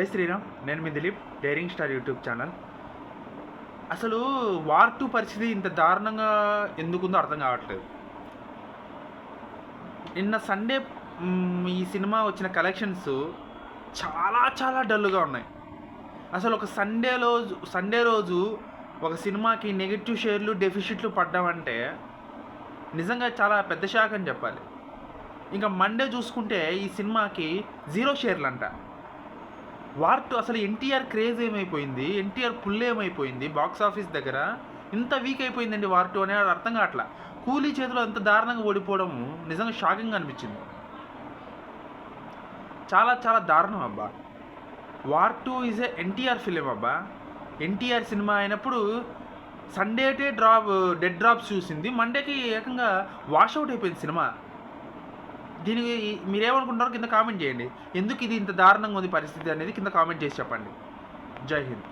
జై శ్రీరామ్. నేను మీ Dilip daring star YouTube channel. అసలు వార్ టూ పరిస్థితి ఇంత దారుణంగా ఎందుకుందో అర్థం కావట్లేదు. నిన్న సండే ఈ సినిమా వచ్చిన కలెక్షన్స్ చాలా చాలా డల్గా ఉన్నాయి. అసలు ఒక సండే రోజు సండే రోజు ఒక సినిమాకి నెగిటివ్ షేర్లు డెఫిసిట్లు పడ్డామంటే నిజంగా చాలా పెద్ద షాక్ అని చెప్పాలి. ఇంకా మండే చూసుకుంటే ఈ సినిమాకి జీరో షేర్లు అంట వార్ టూ అసలు ఎన్టీఆర్ క్రేజ్ ఏమైపోయింది? ఎన్టీఆర్ పుల్ ఏమైపోయింది? బాక్స్ ఆఫీస్ దగ్గర ఇంత వీక్ అయిపోయిందండి వార్ టూ అనేది అర్థం కావట్లా. కూలీ చేతిలో ఎంత దారుణంగా ఓడిపోవడం నిజంగా షాకింగ్ అనిపించింది. చాలా చాలా దారుణం అబ్బా. War two is a NTR film అబ్బా. ఎన్టీఆర్ సినిమా అయినప్పుడు సండేటే డ్రాప్ డెడ్ డ్రాప్స్ చూసింది. మండేకి ఏకంగా వాష్ అవుట్ అయిపోయింది సినిమా. దీనికి మీరేమనుకుంటున్నారో కింద కామెంట్ చేయండి. ఎందుకు ఇది ఇంత దారుణంగా ఉంది పరిస్థితి అనేది కింద కామెంట్ చేసి చెప్పండి. జై హింద్.